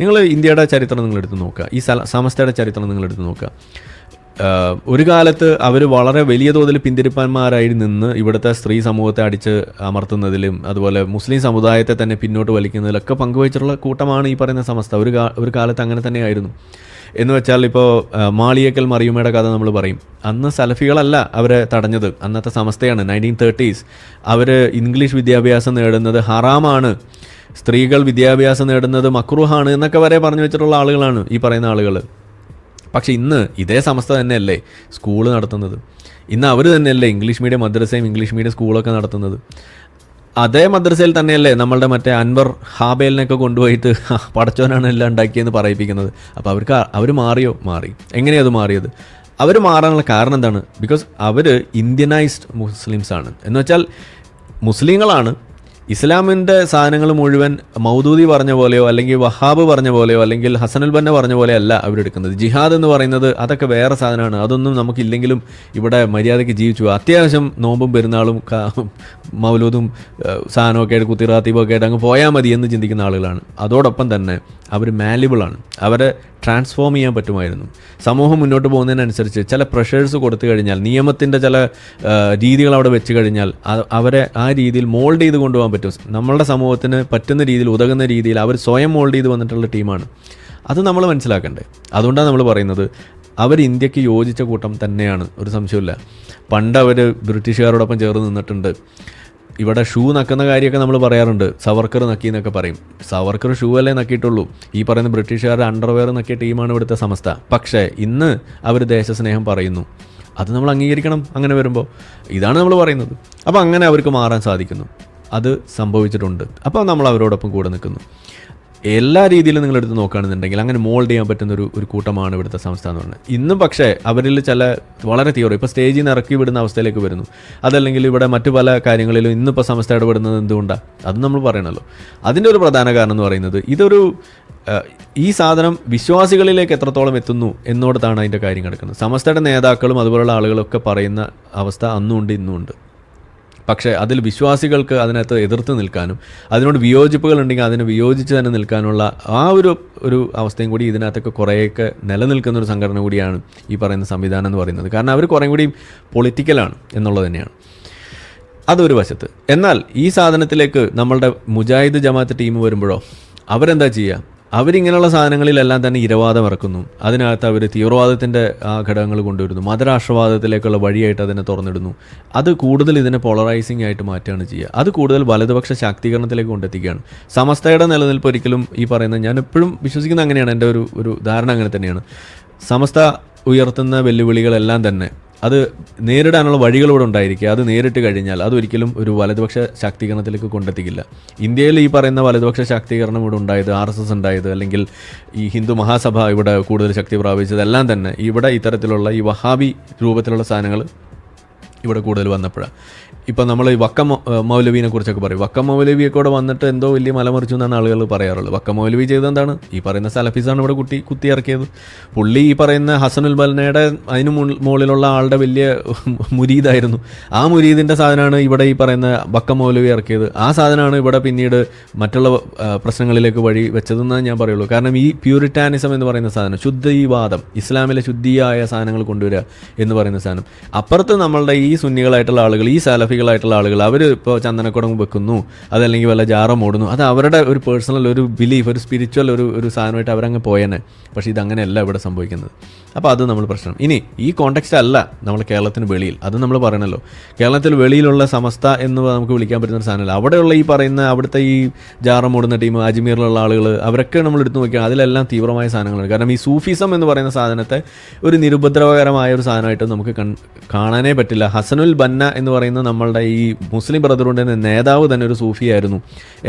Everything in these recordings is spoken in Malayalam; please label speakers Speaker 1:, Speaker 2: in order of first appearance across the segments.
Speaker 1: നിങ്ങൾ ഇന്ത്യയുടെ ചരിത്രം നിങ്ങൾ എടുത്ത് നോക്കുക. ഈ സമസ്തയുടെ ചരിത്രം നിങ്ങൾ എടുത്ത് നോക്കുക. ഒരു കാലത്ത് അവർ വളരെ വലിയ തോതിൽ പിന്തിരിപ്പന്മാരായി നിന്ന് ഇവിടുത്തെ സ്ത്രീ സമൂഹത്തെ അടിച്ച് അമർത്തുന്നതിലും അതുപോലെ മുസ്ലിം സമുദായത്തെ തന്നെ പിന്നോട്ട് വലിക്കുന്നതിലൊക്കെ പങ്കുവച്ചിട്ടുള്ള കൂട്ടമാണ് ഈ പറയുന്ന സമസ്ത. ഒരു ഒരു കാലത്ത് അങ്ങനെ തന്നെയായിരുന്നു. എന്ന് വെച്ചാൽ ഇപ്പോൾ മാളിയക്കൽ മറിയുമയുടെ കഥ നമ്മൾ പറയും. അന്ന് സലഫികളല്ല അവരെ തടഞ്ഞത്. അന്നത്തെ സമസ്തയാണ്. നയന്റീൻ തേർട്ടീസ് അവർ ഇംഗ്ലീഷ് വിദ്യാഭ്യാസം നേടുന്നത് ഹറാമാണ്. സ്ത്രീകൾ വിദ്യാഭ്യാസം നേടുന്നത് മക്രൂഹാണ് എന്നൊക്കെ വരെ പറഞ്ഞു വെച്ചിട്ടുള്ള ആളുകളാണ് ഈ പറയുന്ന ആളുകൾ പക്ഷെ ഇന്ന് ഇതേ സംസ്ഥ തന്നെയല്ലേ സ്കൂൾ നടത്തുന്നത്. ഇന്ന് അവർ തന്നെയല്ലേ ഇംഗ്ലീഷ് മീഡിയം മദ്രസയും ഇംഗ്ലീഷ് മീഡിയം സ്കൂളൊക്കെ നടത്തുന്നത്. അതേ മദ്രസയിൽ തന്നെയല്ലേ നമ്മളുടെ മറ്റേ അൻവർ ഹാബേലിനൊക്കെ കൊണ്ടുപോയിട്ട് പടച്ചോനാണ് എല്ലാം ഉണ്ടാക്കിയെന്ന് പറയിപ്പിക്കുന്നത്. അപ്പോൾ അവർക്ക് അവർ മാറിയോ? മാറി. എങ്ങനെയാണ് അത് മാറിയത്? അവർ മാറാനുള്ള കാരണം എന്താണ്? ബിക്കോസ് അവർ ഇന്ത്യനൈസ്ഡ് മുസ്ലിംസ് ആണ്. എന്ന് വെച്ചാൽ മുസ്ലിങ്ങളാണ് ഇസ്ലാമിന്റെ സാധനങ്ങൾ മുഴുവൻ മൗദൂദി പറഞ്ഞ പോലെയോ അല്ലെങ്കിൽ വഹാബ് പറഞ്ഞ പോലെയോ അല്ലെങ്കിൽ ഹസനുൽ ബന്ന പറഞ്ഞ പോലെയോ അല്ല അവരെടുക്കുന്നത് ജിഹാദ് എന്ന് പറയുന്നത് അതൊക്കെ വേറെ സാധനമാണ്. അതൊന്നും നമുക്കില്ലെങ്കിലും ഇവിടെ മര്യാദയ്ക്ക് ജീവിച്ചു. അത്യാവശ്യം നോമ്പും പെരുന്നാളും മൗലൂദും സാധനമൊക്കെ ആയിട്ട് കുത്തിറാത്തീപൊക്കെ ഒക്കെ ആയിട്ട് അങ്ങ് പോയാൽ മതി എന്ന് ചിന്തിക്കുന്ന ആളുകളാണ്. അതോടൊപ്പം തന്നെ അവർ മാലിബിളാണ് അവരെ ട്രാൻസ്ഫോം ചെയ്യാൻ പറ്റുമായിരുന്നു. സമൂഹം മുന്നോട്ട് പോകുന്നതിനനുസരിച്ച് ചില പ്രഷേഴ്സ് കൊടുത്തു കഴിഞ്ഞാൽ നിയമത്തിന്റെ ചില രീതികൾ അവിടെ വെച്ച് കഴിഞ്ഞാൽ അവരെ ആ രീതിയിൽ മോൾഡ് ചെയ്ത് കൊണ്ടുപോകാൻ പറ്റും. നമ്മളുടെ സമൂഹത്തിന് പറ്റുന്ന രീതിയിൽ ഉതകുന്ന രീതിയിൽ അവർ സ്വയം മോൾഡ് ചെയ്ത് വന്നിട്ടുള്ള ടീമാണ്. അത് നമ്മൾ മനസ്സിലാക്കണ്ടേ. അതുകൊണ്ടാണ് നമ്മൾ പറയുന്നത് അവർ ഇന്ത്യയ്ക്ക് യോജിച്ച കൂട്ടം തന്നെയാണ്. ഒരു സംശയമില്ല പണ്ട് അവർ ബ്രിട്ടീഷുകാരോടൊപ്പം ചേർന്ന് നിന്നിട്ടുണ്ട്. ഇവിടെ ഷൂ നക്കുന്ന കാര്യമൊക്കെ നമ്മൾ പറയാറുണ്ട്. സവർക്കർ നക്കി എന്നൊക്കെ പറയും. സവർക്കർ ഷൂ അല്ലേ നക്കിയിട്ടുള്ളൂ. ഈ പറയുന്ന ബ്രിട്ടീഷുകാരുടെ അണ്ടർവെയർ നക്കിയ ടീമാണ് ഇവിടുത്തെ സമസ്ത. പക്ഷേ ഇന്ന് അവർ ദേശസ്നേഹം പറയുന്നു. അത് നമ്മൾ അംഗീകരിക്കണം അങ്ങനെ വരുമ്പോൾ. ഇതാണ് നമ്മൾ പറയുന്നത്. അപ്പോൾ അങ്ങനെ അവർക്ക് മാറാൻ സാധിക്കുന്നു. അത് സംഭവിച്ചിട്ടുണ്ട്. അപ്പോൾ നമ്മൾ അവരോടൊപ്പം കൂടെ നിൽക്കുന്നു. എല്ലാ രീതിയിലും നിങ്ങൾ എടുത്ത് നോക്കുകയാണെന്നുണ്ടെങ്കിൽ അങ്ങനെ മോൾഡ് ചെയ്യാൻ പറ്റുന്ന ഒരു ഒരു കൂട്ടമാണ് ഇവിടുത്തെ സംസ്ഥാനം എന്ന് പറയുന്നത് ഇന്നും പക്ഷേ അവരിൽ ചില വളരെ തീവ്രം ഇപ്പോൾ സ്റ്റേജിൽ നിന്ന് ഇറക്കി വിടുന്ന അവസ്ഥയിലേക്ക് വരുന്നു. അതല്ലെങ്കിൽ ഇവിടെ മറ്റു പല കാര്യങ്ങളിലും ഇന്നിപ്പോൾ സംസ്ഥ ഇടപെടുന്നത് എന്തുകൊണ്ടാണ് അത് നമ്മൾ പറയണല്ലോ. അതിന്റെ ഒരു പ്രധാന കാരണം എന്ന് പറയുന്നത് ഇതൊരു ഈ സാധനം വിശ്വാസികളിലേക്ക് എത്രത്തോളം എത്തുന്നു എന്നോടത്താണ് അതിന്റെ കാര്യം കിടക്കുന്നത്. സമസ്തയുടെ നേതാക്കളും അതുപോലുള്ള ആളുകളൊക്കെ പറയുന്ന അവസ്ഥ അന്നും ഇന്നുമുണ്ട്. പക്ഷേ അതിൽ വിശ്വാസികൾക്ക് അതിനകത്ത് എതിർത്ത് നിൽക്കാനും അതിനോട് വിയോജിപ്പുകൾ ഉണ്ടെങ്കിൽ അതിന് വിയോജിച്ച് തന്നെ നിൽക്കാനുള്ള ആ ഒരു ഒരു അവസ്ഥയും കൂടി ഇതിനകത്തൊക്കെ കുറേയൊക്കെ നിലനിൽക്കുന്ന ഒരു സംഘടന കൂടിയാണ് ഈ പറയുന്ന സംവിധാനം എന്ന് പറയുന്നത്. കാരണം അവർ കുറേ കൂടി പൊളിറ്റിക്കലാണ് എന്നുള്ളത് തന്നെയാണ്. അതൊരു വശത്ത്. എന്നാൽ ഈ സാധനത്തിലേക്ക് നമ്മളുടെ മുജാഹിദ് ജമാഅത്ത് ടീം വരുമ്പോഴോ അവരെന്താ ചെയ്യുക? അവരിങ്ങനെയുള്ള സാധനങ്ങളിലെല്ലാം തന്നെ ഇരവാദം ഇറക്കുന്നു. അതിനകത്ത് അവർ തീവ്രവാദത്തിന്റെ ആ ഘടകങ്ങൾ കൊണ്ടുവരുന്നു. മതരാഷ്ട്രവാദത്തിലേക്കുള്ള വഴിയായിട്ട് അതിനെ തുറന്നിടുന്നു. അത് കൂടുതൽ ഇതിനെ പോളറൈസിംഗ് ആയിട്ട് മാറ്റുകയാണ് ചെയ്യുക. അത് കൂടുതൽ വലതുപക്ഷ ശാക്തീകരണത്തിലേക്ക് കൊണ്ടെത്തിക്കുകയാണ്. സമസ്തയുടെ നിലനിൽപ്പ് ഒരിക്കലും ഈ പറയുന്ന ഞാൻ എപ്പോഴും വിശ്വസിക്കുന്ന അങ്ങനെയാണ്. എന്റെ ഒരു ഒരു ധാരണ അങ്ങനെ തന്നെയാണ്. സമസ്ത ഉയർത്തുന്ന വെല്ലുവിളികളെല്ലാം തന്നെ അത് നേരിടാനുള്ള വഴികളിവിടെ ഉണ്ടായിരിക്കുക. അത് നേരിട്ട് കഴിഞ്ഞാൽ അതൊരിക്കലും ഒരു വലതുപക്ഷ ശാക്തീകരണത്തിലേക്ക് കൊണ്ടെത്തിക്കില്ല. ഇന്ത്യയിൽ ഈ പറയുന്ന വലതുപക്ഷ ശാക്തീകരണം ഇവിടെ ഉണ്ടായത് ആർ എസ് എസ് ഉണ്ടായത് അല്ലെങ്കിൽ ഈ ഹിന്ദു മഹാസഭ ഇവിടെ കൂടുതൽ ശക്തി പ്രാപിച്ചതെല്ലാം തന്നെ ഇവിടെ ഇത്തരത്തിലുള്ള ഈ വഹാബി രൂപത്തിലുള്ള സാധനങ്ങൾ ഇവിടെ കൂടുതൽ വന്നപ്പോഴാണ് ഇപ്പം നമ്മൾ ഈ വക്ക മൗലവിനെ കുറിച്ചൊക്കെ പറയും. വക്ക മൗലവിയെ ഇവിടെ വന്നിട്ട് എന്തോ വലിയ മലമറിച്ചു എന്നാണ് ആളുകൾ പറയാറുള്ളത്. വക്ക മൗലവി ചെയ്തെന്താണ് ഈ പറയുന്ന സലഫീസാണ് ഇവിടെ കുട്ടി കുത്തി ഇറക്കിയത്. പുള്ളി ഈ പറയുന്ന ഹസനുൽ ബൽനയുടെ അതിന് മുകളിലുള്ള ആളുടെ വലിയ മുരീദായിരുന്നു. ആ മുരീദിന്റെ സാധനമാണ് ഇവിടെ ഈ പറയുന്ന വക്ക മൗലവി ഇറക്കിയത്. ആ സാധനമാണ് ഇവിടെ പിന്നീട് മറ്റുള്ള പ്രശ്നങ്ങളിലേക്ക് വഴി വെച്ചതെന്നാണ് ഞാൻ പറയുള്ളൂ. കാരണം ഈ പ്യൂരിറ്റാനിസം എന്ന് പറയുന്ന സാധനം ശുദ്ധീവാദം ഇസ്ലാമിലെ ശുദ്ധിയായ സാധനങ്ങൾ കൊണ്ടുവരിക എന്ന് പറയുന്ന സാധനം. അപ്പുറത്ത് നമ്മളുടെ ഈ സുന്നികളായിട്ടുള്ള ആളുകൾ ഈ സാലഫികളായിട്ടുള്ള ആളുകൾ അവർ ഇപ്പോൾ ചന്ദനക്കുടം വെക്കുന്നു അതല്ലെങ്കിൽ വല്ല ജാറം ഓടുന്നു അത് അവരുടെ ഒരു പേഴ്സണൽ ഒരു ബിലീഫ് ഒരു സ്പിരിച്വൽ ഒരു ഒരു സാധനമായിട്ട് അവരങ്ങ് പോയേനെ. പക്ഷേ ഇതങ്ങനെയല്ല ഇവിടെ സംഭവിക്കുന്നത്. അപ്പോൾ അത് നമ്മൾ പ്രശ്നം. ഇനി ഈ കോണ്ടെക്സ്റ്റ് അല്ല നമ്മൾ കേരളത്തിന് വെളിയിൽ. അത് നമ്മൾ പറയണല്ലോ. കേരളത്തിൽ വെളിയിലുള്ള സമസ്ത എന്ന് നമുക്ക് വിളിക്കാൻ പറ്റുന്ന ഒരു സാധനമല്ല. അവിടെയുള്ള ഈ പറയുന്ന അവിടുത്തെ ഈ ജാറം ഓടുന്ന ടീം അജ്മീറിലുള്ള ആളുകൾ അവരൊക്കെ നമ്മൾ എടുത്തു നോക്കിയാൽ അതിലെല്ലാം തീവ്രമായ സാധനങ്ങളാണ്. കാരണം ഈ സൂഫിസം എന്ന് പറയുന്ന സാധനത്തെ ഒരു നിരുപദ്രവകരമായ ഒരു സാധനമായിട്ട് നമുക്ക് കാണാനേ പറ്റില്ല. ഹസനുൽ ബന്ന എന്ന് പറയുന്ന നമ്മളുടെ ഈ മുസ്ലിം ബ്രദറുടെ നേതാവ് തന്നെ ഒരു സൂഫിയായിരുന്നു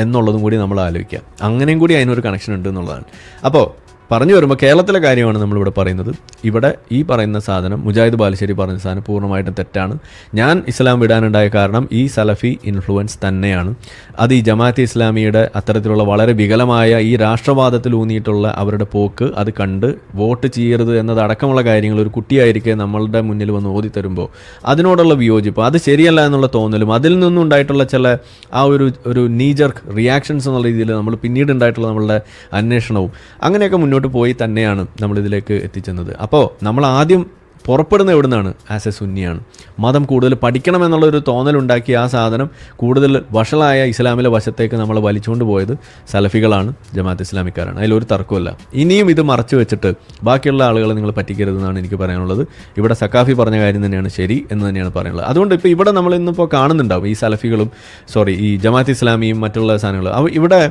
Speaker 1: എന്നുള്ളതും കൂടി നമ്മൾ ആലോചിക്കുക അങ്ങനെയും കൂടി അതിനൊരു കണക്ഷൻ ഉണ്ട് എന്നുള്ളതാണ്. അപ്പോൾ പറഞ്ഞു വരുമ്പോൾ കേരളത്തിലെ കാര്യമാണ് നമ്മളിവിടെ പറയുന്നത്. ഇവിടെ ഈ പറയുന്ന സാധനം മുജാഹിദ് ബാലുശ്ശേരി പറഞ്ഞ സാധനം പൂർണമായിട്ടും തെറ്റാണ്. ഞാൻ ഇസ്ലാം വിടാനുണ്ടായ കാരണം ഈ സലഫി ഇൻഫ്ലുവൻസ് തന്നെയാണ്. അത് ഈ ജമാഅത്ത് ഇസ്ലാമിയുടെ അത്തരത്തിലുള്ള വളരെ വികലമായ ഈ രാഷ്ട്രവാദത്തിൽ ഊന്നിയിട്ടുള്ള അവരുടെ പോക്ക് അത് കണ്ട് വോട്ട് ചെയ്യരുത് എന്നതടക്കമുള്ള കാര്യങ്ങൾ ഒരു കുട്ടിയായിരിക്കെ നമ്മളുടെ മുന്നിൽ വന്ന് ഓതി തരുമ്പോൾ അതിനോടുള്ള വിയോജിപ്പ് അത് ശരിയല്ല എന്നുള്ള തോന്നലും അതിൽ നിന്നുണ്ടായിട്ടുള്ള ചില ആ ഒരു ഒരു നീജർക്ക് റിയാക്ഷൻസ് എന്നുള്ള രീതിയിൽ നമ്മൾ പിന്നീട് ഉണ്ടായിട്ടുള്ള നമ്മളുടെ അന്വേഷണവും അങ്ങനെയൊക്കെ മുന്നോട്ട് പോയി തന്നെയാണ് നമ്മളിതിലേക്ക് എത്തിച്ചെന്നത്. അപ്പോൾ നമ്മൾ ആദ്യം പുറപ്പെടുന്ന എവിടെ നിന്നാണ് ആസ് എ സുന്നിയാണ്. മതം കൂടുതൽ പഠിക്കണം എന്നുള്ളൊരു തോന്നലുണ്ടാക്കി ആ സാധനം കൂടുതൽ വഷളായ ഇസ്ലാമിലെ വശത്തേക്ക് നമ്മൾ വലിച്ചുകൊണ്ട് പോയത് സലഫികളാണ് ജമാഅത്ത് ഇസ്ലാമിക്കാരാണ്. അതിലൊരു തർക്കമല്ല ഇനിയും ഇത് മറച്ചു വെച്ചിട്ട് ബാക്കിയുള്ള ആളുകളെ നിങ്ങൾ പറ്റിക്കരുതെന്നാണ് എനിക്ക് പറയാനുള്ളത്. ഇവിടെ സക്കാഫി പറഞ്ഞ കാര്യം തന്നെയാണ് ശരി എന്ന് തന്നെയാണ് പറയാനുള്ളത്. അതുകൊണ്ട് ഇപ്പോൾ ഇവിടെ നമ്മൾ ഇന്നിപ്പോൾ കാണുന്നുണ്ടാവും ഈ സലഫികളും സോറി ഈ ജമാഅത്ത് ഇസ്ലാമിയും മറ്റുള്ള സാധനങ്ങളും. അവ ഇവിടെ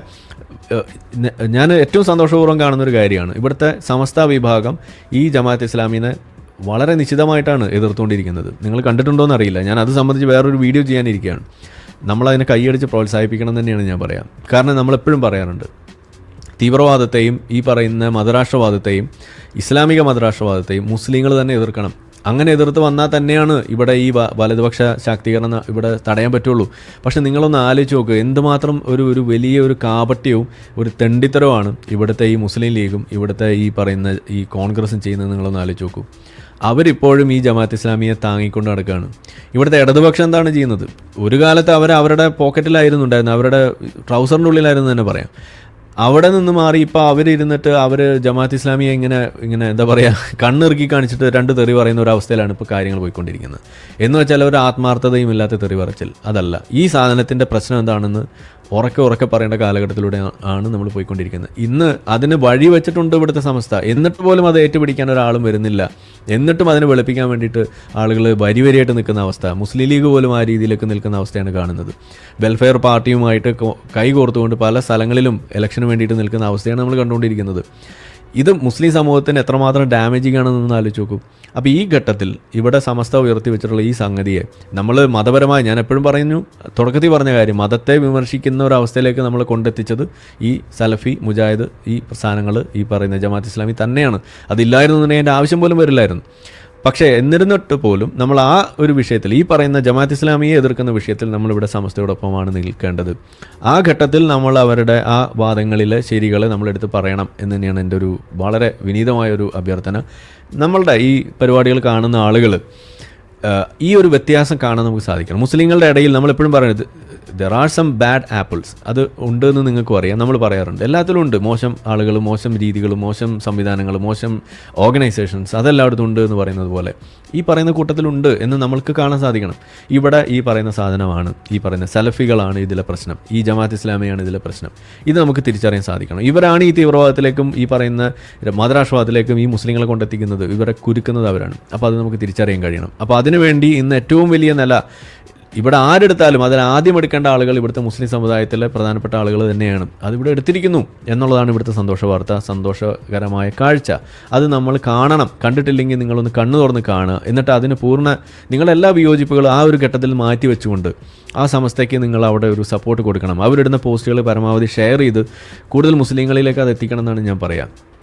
Speaker 1: ഞാൻ ഏറ്റവും സന്തോഷപൂർവം കാണുന്ന ഒരു കാര്യമാണ്. ഇവിടുത്തെ സമസ്ത വിഭാഗം ഈ ജമാഅത്ത് ഇസ്ലാമിനെ വളരെ നിശ്ചിതമായിട്ടാണ് എതിർത്തുകൊണ്ടിരിക്കുന്നത്. നിങ്ങൾ കണ്ടിട്ടുണ്ടോ എന്നറിയില്ല ഞാൻ അത് സംബന്ധിച്ച് വേറൊരു വീഡിയോ ചെയ്യാനിരിക്കുകയാണ്. നമ്മളതിനെ കൈയടിച്ച് പ്രോത്സാഹിപ്പിക്കണം തന്നെയാണ് ഞാൻ പറയാം. കാരണം നമ്മളെപ്പോഴും പറയാറുണ്ട് തീവ്രവാദത്തെയും ഈ പറയുന്ന മതരാഷ്ട്രവാദത്തെയും ഇസ്ലാമിക മതരാഷ്ട്രവാദത്തെയും മുസ്ലിങ്ങൾ തന്നെ എതിർക്കണം. അങ്ങനെ എതിർത്ത് വന്നാൽ തന്നെയാണ് ഇവിടെ ഈ വലതുപക്ഷ ശാക്തീകരണം ഇവിടെ തടയാൻ പറ്റുള്ളൂ. പക്ഷെ നിങ്ങളൊന്ന് ആലോചിച്ച് നോക്ക് എന്തുമാത്രം ഒരു ഒരു വലിയ ഒരു കാപട്യവും ഒരു തെണ്ടിത്തരവുമാണ് ഇവിടുത്തെ ഈ മുസ്ലിം ലീഗും ഇവിടുത്തെ ഈ പറയുന്ന ഈ കോൺഗ്രസും ചെയ്യുന്നത് നിങ്ങളൊന്ന് ആലോചിച്ച് നോക്കൂ. അവരിപ്പോഴും ഈ ജമാഅത്ത് ഇസ്ലാമിയെ താങ്ങിക്കൊണ്ട് നടക്കുകയാണ്. ഇവിടുത്തെ ഇടതുപക്ഷം എന്താണ് ചെയ്യുന്നത്? ഒരു കാലത്ത് അവർ അവരുടെ പോക്കറ്റിലായിരുന്നു ഉണ്ടായിരുന്നത് അവരുടെ ട്രൗസറിന്റെ ഉള്ളിലായിരുന്നു തന്നെ പറയാം. അവിടെ നിന്ന് മാറി ഇപ്പോൾ അവരിരുന്നിട്ട് അവർ ജമാഅത്ത് ഇസ്ലാമിയെ ഇങ്ങനെ ഇങ്ങനെ എന്താ പറയുക കണ്ണിറുക്കി കാണിച്ചിട്ട് രണ്ട് തെറി പറയുന്ന ഒരു അവസ്ഥയിലാണ് ഇപ്പോൾ കാര്യങ്ങൾ പോയിക്കൊണ്ടിരിക്കുന്നത്. എന്ന് വെച്ചാൽ ഒരു ആത്മാർത്ഥതയും ഇല്ലാത്ത തെറി പറച്ചിൽ അതല്ല. ഈ സാധനത്തിന്റെ പ്രശ്നം എന്താണെന്ന് ഉറക്കെ ഉറക്കെ പറയേണ്ട കാലഘട്ടത്തിലൂടെ ആണ് നമ്മൾ പോയിക്കൊണ്ടിരിക്കുന്നത്. ഇന്ന് അതിന് വഴി വെച്ചിട്ടുണ്ട് ഇവിടുത്തെ സംസ്ഥ എന്നിട്ട് പോലും അത് ഏറ്റുപിടിക്കാൻ ഒരാളും വരുന്നില്ല. എന്നിട്ടും അതിനെ വെളുപ്പിക്കാൻ വേണ്ടിയിട്ട് ആളുകൾ വരി വരിയായിട്ട് നിൽക്കുന്ന അവസ്ഥ. മുസ്ലിം ലീഗ് പോലും ആ രീതിയിലേക്ക് നിൽക്കുന്ന അവസ്ഥയാണ് കാണുന്നത്. വെൽഫെയർ പാർട്ടിയുമായിട്ട് കൈകോർത്തുകൊണ്ട് പല സ്ഥലങ്ങളിലും ഇലക്ഷന് വേണ്ടിയിട്ട് നിൽക്കുന്ന അവസ്ഥയാണ് നമ്മൾ കണ്ടുകൊണ്ടിരിക്കുന്നത്. ഇത് മുസ്ലിം സമൂഹത്തിന് എത്രമാത്രം ഡാമേജിങ് ആണെന്ന് ആലോചിച്ച് നോക്കും. അപ്പോൾ ഈ ഘട്ടത്തിൽ ഇവിടെ സമസ്ത ഉയർത്തി വെച്ചിട്ടുള്ള ഈ സംഗതിയെ നമ്മൾ മതപരമായി ഞാൻ എപ്പോഴും പറയുന്നു തുടക്കത്തിൽ പറഞ്ഞ കാര്യം മതത്തെ വിമർശിക്കുന്ന ഒരു അവസ്ഥയിലേക്ക് നമ്മൾ കൊണ്ടെത്തിച്ചത് ഈ സലഫി മുജാഹിദ് ഈ പ്രസ്ഥാനങ്ങൾ ഈ പറയുന്ന ജമാഅത്ത് ഇസ്ലാമി തന്നെയാണ്. അതില്ലായിരുന്നുണ്ടെങ്കിൽ അതിന്റെ ആവശ്യം പോലും വരില്ലായിരുന്നു. പക്ഷേ എന്നിരുന്നിട്ട് പോലും നമ്മൾ ആ ഒരു വിഷയത്തിൽ ഈ പറയുന്ന ജമാഅത്ത് ഇസ്ലാമിയെ എതിർക്കുന്ന വിഷയത്തിൽ നമ്മളിവിടെ സമസ്തയോടൊപ്പമാണ് നിൽക്കേണ്ടത്. ആ ഘട്ടത്തിൽ നമ്മൾ അവരുടെ ആ വാദങ്ങളിലെ ശരികളെ നമ്മളെടുത്ത് പറയണം എന്ന് തന്നെയാണ് എന്റെ ഒരു വളരെ വിനീതമായൊരു അഭ്യർത്ഥന. നമ്മളുടെ ഈ പരിപാടികൾ കാണുന്ന ആളുകൾ ഈ ഒരു വ്യത്യാസം കാണാൻ നമുക്ക് സാധിക്കണം. മുസ്ലിങ്ങളുടെ ഇടയിൽ നമ്മൾ എപ്പോഴും പറയുന്നത് there are some bad apples അത് ഉണ്ടെന്ന് നിങ്ങൾക്കും അറിയാം നമ്മൾ പറയാറുണ്ട്. എല്ലാത്തിലും ഉണ്ട്. മോശം ആളുകൾ മോശം രീതികൾ മോശം സംവിധാനങ്ങൾ മോശം ഓർഗനൈസേഷൻസ് അതെല്ലായിടത്തും ഉണ്ട് എന്ന് പറയുന്നത് പോലെ. ഈ പറയുന്ന കൂട്ടത്തിലുണ്ട് എന്ന് നമ്മൾക്ക് കാണാൻ സാധിക്കണം. ഇവിടെ ഈ പറയുന്ന സാധനമാണ് ഈ പറയുന്ന സെലഫികളാണ് ഇതിലെ പ്രശ്നം. ഈ ജമാഅത്ത് ഇസ്ലാമിയാണ് ഇതിലെ പ്രശ്നം. ഇത് നമുക്ക് തിരിച്ചറിയാൻ സാധിക്കണം. ഇവരാണ് ഈ തീവ്രവാദത്തിലേക്കും ഈ പറയുന്ന മതരാഷ്ട്രവാദത്തിലേക്കും ഈ മുസ്ലിങ്ങളെ കൊണ്ടെത്തിക്കുന്നത്. ഇവരെ കുരുക്കുന്നത് അവരാണ്. അപ്പോൾ അത് നമുക്ക് തിരിച്ചറിയാൻ കഴിയണം. അപ്പോൾ അതിനുവേണ്ടി ഇന്ന് ഏറ്റവും വലിയ നില ഇവിടെ ആരെടുത്താലും അതിൽ ആദ്യം എടുക്കേണ്ട ആളുകൾ ഇവിടുത്തെ മുസ്ലിം സമുദായത്തിലെ പ്രധാനപ്പെട്ട ആളുകൾ തന്നെയാണ്. അതിവിടെ എടുത്തിരിക്കുന്നു എന്നുള്ളതാണ് ഇവിടുത്തെ സന്തോഷ വാർത്ത സന്തോഷകരമായ കാഴ്ച. അത് നമ്മൾ കാണണം. കണ്ടിട്ടില്ലെങ്കിൽ നിങ്ങളൊന്ന് കണ്ണു തുറന്ന് കാണുക. എന്നിട്ട് അതിന് പൂർണ നിങ്ങളെല്ലാ വിയോജിപ്പുകളും ആ ഒരു ഘട്ടത്തിൽ മാറ്റി വെച്ചുകൊണ്ട് ആ സമസ്തയ്ക്ക് നിങ്ങൾ അവിടെ ഒരു സപ്പോർട്ട് കൊടുക്കണം. അവരിടുന്ന പോസ്റ്റുകൾ പരമാവധി ഷെയർ ചെയ്ത് കൂടുതൽ മുസ്ലിങ്ങളിലേക്ക് അത് എത്തിക്കണം എന്നാണ് ഞാൻ പറയാം.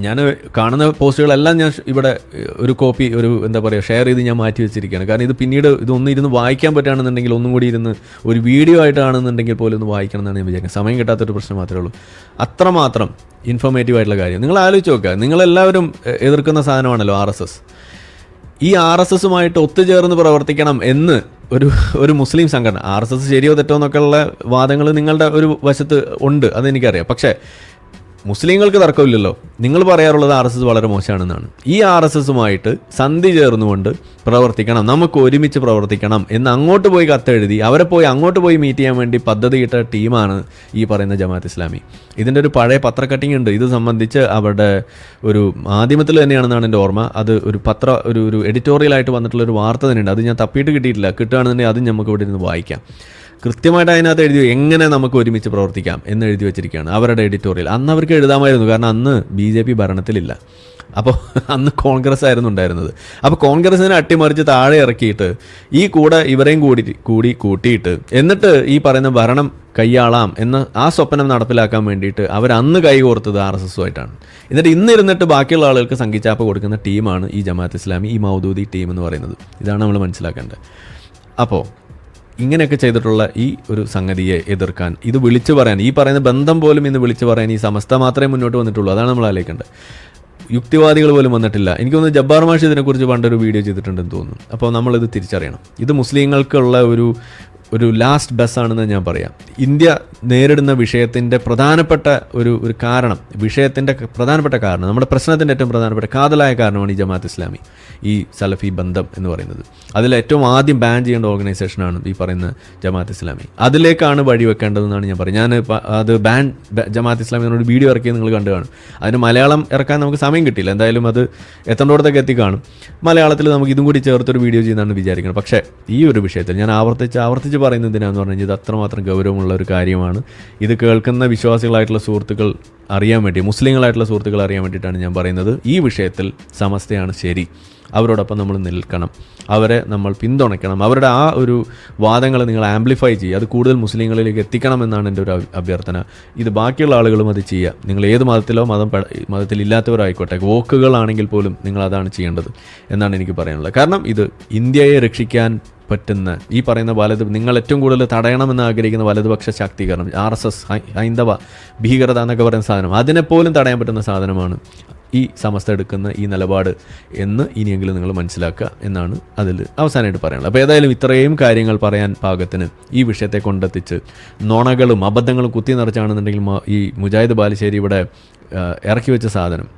Speaker 1: ഞാൻ കാണുന്ന പോസ്റ്റുകളെല്ലാം ഞാൻ ഇവിടെ ഒരു കോപ്പി ഒരു എന്താ പറയുക ഷെയർ ചെയ്ത് ഞാൻ മാറ്റി വെച്ചിരിക്കുകയാണ്. കാരണം ഇത് പിന്നീട് ഇതൊന്നും ഇരുന്ന് വായിക്കാൻ പറ്റുകയാണെന്നുണ്ടെങ്കിൽ ഒന്നും കൂടി ഇരുന്ന് ഒരു വീഡിയോ ആയിട്ടാണെന്നുണ്ടെങ്കിൽ പോലും ഒന്ന് വായിക്കണം എന്നാണ് ഞാൻ വിചാരിക്കുന്നത്. സമയം കിട്ടാത്തൊരു പ്രശ്നം മാത്രമേ ഉള്ളൂ. അത്രമാത്രം ഇൻഫോർമേറ്റീവ് ആയിട്ടുള്ള കാര്യം. നിങ്ങൾ ആലോചിച്ച് നോക്കുക. നിങ്ങളെല്ലാവരും എതിർക്കുന്ന സാധനമാണല്ലോ ആർ എസ് എസ്. ഈ ആർ എസ് എസുമായിട്ട് ഒത്തുചേർന്ന് പ്രവർത്തിക്കണം എന്ന് ഒരു ഒരു മുസ്ലിം സംഘടന ആർ എസ് എസ് ശരിയോ തെറ്റോ എന്നൊക്കെയുള്ള വാദങ്ങൾ നിങ്ങളുടെ ഒരു വശത്ത് ഉണ്ട് അതെനിക്കറിയാം. പക്ഷേ മുസ്ലിങ്ങൾക്ക് തർക്കമില്ലല്ലോ. നിങ്ങൾ പറയാറുള്ളത് ആർ എസ് എസ് വളരെ മോശമാണെന്നാണ്. ഈ ആർ എസ് എസുമായിട്ട് സന്ധി ചേർന്നുകൊണ്ട് പ്രവർത്തിക്കണം നമുക്ക് ഒരുമിച്ച് പ്രവർത്തിക്കണം എന്ന് അങ്ങോട്ട് പോയി കത്തെഴുതി അവരെ പോയി അങ്ങോട്ട് പോയി മീറ്റ് ചെയ്യാൻ വേണ്ടി പദ്ധതിയിട്ട ടീമാണ് ഈ പറയുന്ന ജമാഅത്ത് ഇസ്ലാമി. ഇതിന്റെ ഒരു പഴയ പത്ര കട്ടിംഗ് ഉണ്ട്. ഇത് സംബന്ധിച്ച് അവരുടെ ഒരു മാധ്യമത്തിൽ തന്നെയാണെന്നാണ് എന്റെ ഓർമ്മ. അത് ഒരു പത്ര ഒരു ഒരു എഡിറ്റോറിയലായിട്ട് വന്നിട്ടുള്ള ഒരു വാർത്ത തന്നെയുണ്ട്. അത് ഞാൻ തപ്പിയിട്ട് കിട്ടിയിട്ടില്ല. കിട്ടുകയാണെന്നുണ്ടെങ്കിൽ അതും നമുക്ക് ഇവിടെ ഇരുന്ന് വായിക്കാം. കൃത്യമായിട്ട് അതിനകത്ത് എഴുതി എങ്ങനെ നമുക്ക് ഒരുമിച്ച് പ്രവർത്തിക്കാം എന്ന് എഴുതി വെച്ചിരിക്കുകയാണ് അവരുടെ എഡിറ്റോറിയൽ അന്ന് അവർക്ക് എഴുതാമായിരുന്നു കാരണം അന്ന് ബി ജെ പി ഭരണത്തിലില്ല. അപ്പോൾ അന്ന് കോൺഗ്രസ് ആയിരുന്നു ഉണ്ടായിരുന്നത്. അപ്പോൾ കോൺഗ്രസിനെ അട്ടിമറിച്ച് താഴെ ഇറക്കിയിട്ട് ഈ കൂടെ ഇവരെയും കൂടി കൂടി കൂട്ടിയിട്ട് എന്നിട്ട് ഈ പറയുന്ന ഭരണം കൈയാളാം എന്ന ആ സ്വപ്നം നടപ്പിലാക്കാൻ വേണ്ടിയിട്ട് അവർ അന്ന് കൈകോർത്തത് ആർ എസ് എസുമായിട്ടാണ്. എന്നിട്ട് ഇന്നിരുന്നിട്ട് ബാക്കിയുള്ള ആളുകൾക്ക് സംഘിച്ചാപ്പ് കൊടുക്കുന്ന ടീമാണ് ഈ ജമാഅത്ത് ഇസ്ലാമി ഈ മൗദൂദി ടീം എന്ന് പറയുന്നത്. ഇതാണ് നമ്മൾ മനസ്സിലാക്കേണ്ടത്. അപ്പോൾ ഇങ്ങനെയൊക്കെ ചെയ്തിട്ടുള്ള ഈ ഒരു സംഗതിയെ എതിർക്കാൻ ഇത് വിളിച്ചു പറയാൻ ഈ പറയുന്ന ബന്ധം പോലും ഇന്ന് വിളിച്ചു പറയാൻ ഈ സമസ്ത മാത്രമേ മുന്നോട്ട് വന്നിട്ടുള്ളൂ. അതാണ് നമ്മൾ ആലോചിക്കേണ്ടത്. യുക്തിവാദികൾ പോലും വന്നിട്ടില്ല. എനിക്ക് തോന്നുന്നു ജബ്ബാർ മാഷ് ഇതിനെക്കുറിച്ച് പണ്ടൊരു വീഡിയോ ചെയ്തിട്ടുണ്ടെന്ന് തോന്നുന്നു. അപ്പോൾ നമ്മളിത് തിരിച്ചറിയണം. ഇത് മുസ്ലിങ്ങൾക്കുള്ള ഒരു ഒരു ലാസ്റ്റ് ബസ്സാണെന്ന് ഞാൻ പറയാം. ഇന്ത്യ നേരിടുന്ന വിഷയത്തിന്റെ പ്രധാനപ്പെട്ട ഒരു ഒരു കാരണം വിഷയത്തിന്റെ പ്രധാനപ്പെട്ട കാരണം നമ്മുടെ പ്രശ്നത്തിന്റെ ഏറ്റവും പ്രധാനപ്പെട്ട കാതലായ കാരണമാണ് ഈ ജമാഅത്ത് ഇസ്ലാമി ഈ സലഫി ബന്ധം എന്ന് പറയുന്നത്. അതിൽ ഏറ്റവും ആദ്യം ബാൻ ചെയ്യേണ്ട ഓർഗനൈസേഷനാണ് ഈ പറയുന്ന ജമാഅത്ത് ഇസ്ലാമി. അതിലേക്കാണ് വഴി വെക്കേണ്ടതെന്നാണ് ഞാൻ പറയുന്നത്. ഞാൻ അത് ബാൻ ജമാഅത്ത് ഇസ്ലാമി എന്നൊരു വീഡിയോ ഇറക്കിയത് നിങ്ങൾ കണ്ടു കാണും. അതിന് മലയാളം ഇറക്കാൻ നമുക്ക് സമയം കിട്ടിയില്ല. എന്തായാലും അത് എത്തേണ്ടോടത്തൊക്കെ എത്തി കാണും മലയാളത്തിൽ നമുക്ക് ഇതും കൂടി ചേർത്തൊരു വീഡിയോ ചെയ്യുന്നതാണ് വിചാരിക്കുന്നത്. പക്ഷേ ഈ ഒരു വിഷയത്തിൽ ഞാൻ ആവർത്തിച്ച് ആവർത്തിച്ച് പറയുന്നത് എന്തിനാന്ന് പറഞ്ഞു കഴിഞ്ഞാൽ ഇത് അത്രമാത്രം ഗൗരവമുള്ള ഒരു കാര്യമാണ്. ഇത് കേൾക്കുന്ന വിശ്വാസികളായിട്ടുള്ള സുഹൃത്തുക്കൾ അറിയാൻ വേണ്ടി മുസ്ലിങ്ങളായിട്ടുള്ള സുഹൃത്തുക്കൾ അറിയാൻ വേണ്ടിയിട്ടാണ് ഞാൻ പറയുന്നത്. ഈ വിഷയത്തിൽ സമസ്തയാണ് ശരി. അവരോടൊപ്പം നമ്മൾ നിൽക്കണം. അവരെ നമ്മൾ പിന്തുണയ്ക്കണം. അവരുടെ ആ ഒരു വാദങ്ങൾ നിങ്ങൾ ആംപ്ലിഫൈ ചെയ്യുക. അത് കൂടുതൽ മുസ്ലിങ്ങളിലേക്ക് എത്തിക്കണം എന്നാണ് എന്റെ ഒരു അഭ്യർത്ഥന. ഇത് ബാക്കിയുള്ള ആളുകളും അത് ചെയ്യുക. നിങ്ങൾ ഏത് മതത്തിലോ മതം മതത്തിലില്ലാത്തവരായിക്കോട്ടെ വോക്കുകളാണെങ്കിൽ പോലും നിങ്ങൾ അതാണ് ചെയ്യേണ്ടത് എന്നാണ് എനിക്ക് പറയാനുള്ളത്. കാരണം ഇത് ഇന്ത്യയെ രക്ഷിക്കാൻ പറ്റുന്ന ഈ പറയുന്ന വലത് നിങ്ങൾ ഏറ്റവും കൂടുതൽ തടയണമെന്ന് ആഗ്രഹിക്കുന്ന വലതുപക്ഷ ശാക്തീകരണം ആർ എസ് എസ് ഹൈന്ദവ ഭീകരത എന്നൊക്കെ പറയുന്ന സാധനം. അതിനെപ്പോലും തടയാൻ പറ്റുന്ന സാധനമാണ് ഈ സമസ്ത എടുക്കുന്ന ഈ നിലപാട് എന്ന് ഇനിയെങ്കിലും നിങ്ങൾ മനസ്സിലാക്കുക എന്നാണ് അതിൽ അവസാനമായിട്ട് പറയാനുള്ളത്. അപ്പോൾ ഏതായാലും ഇത്രയും കാര്യങ്ങൾ പറയാൻ പാകത്തിന് ഈ വിഷയത്തെ കൊണ്ടെത്തിച്ച് നുണകളും അബദ്ധങ്ങളും കുത്തി നിറച്ചാണെന്നുണ്ടെങ്കിൽ ഈ മുജാഹിദ് ബാലുശ്ശേരി ഇവിടെ ഇറക്കി വെച്ച സാധനം